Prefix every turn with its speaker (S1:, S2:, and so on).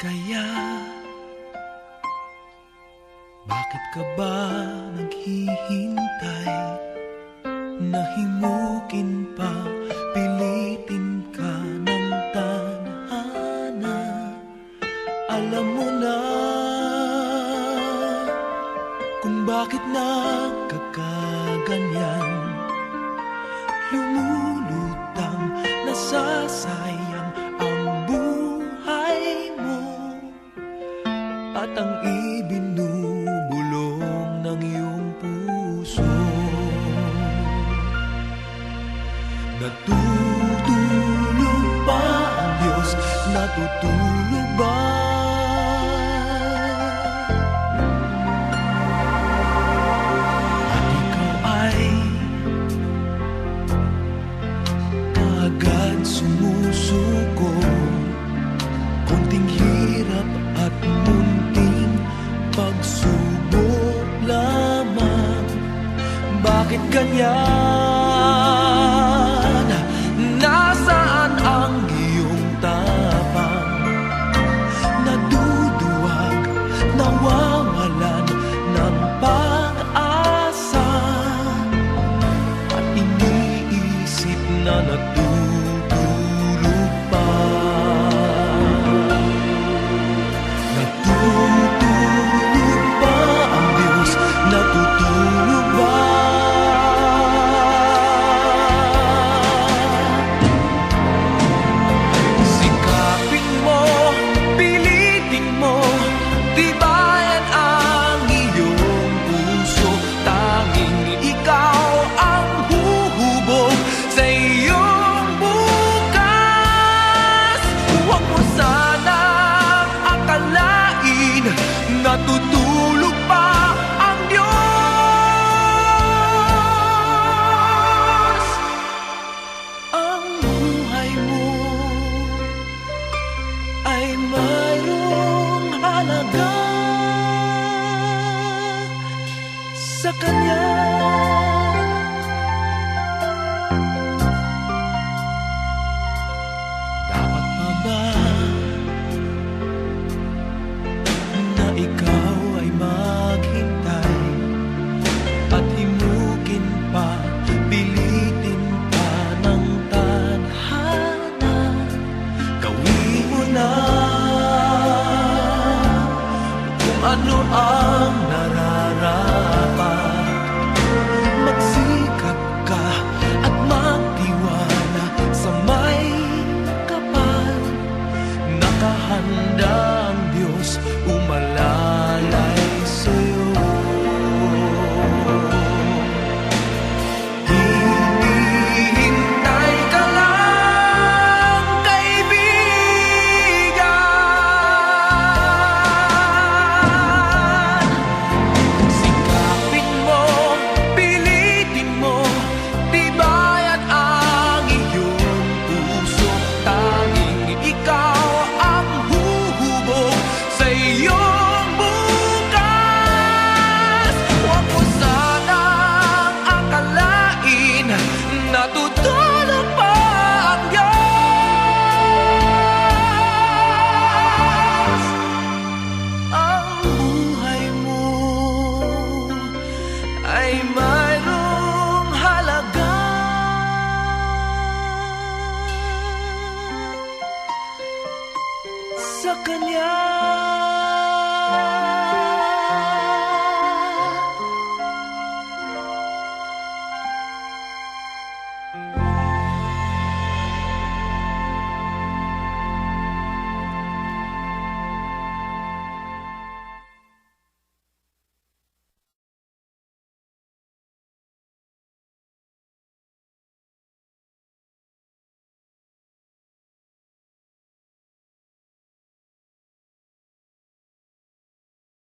S1: saya Bakit ka ba naghihintay? Nahimukin pa Pilitin ka ng tadhana. Alam mo na Kung bakit nagkakaganyan At ang ibinubulong ng iyong puso Natutulog ba ang Diyos? Natutulog Bakit ganyan? Nasaan ang iyong tapang? Naduduwag, nawawalan ng pag-asa at iniisip na natutulog Natutulog pa ang Diyos Ang buhay mo ay mayroong halaga sa Kanya. Kung ano sa Kanya.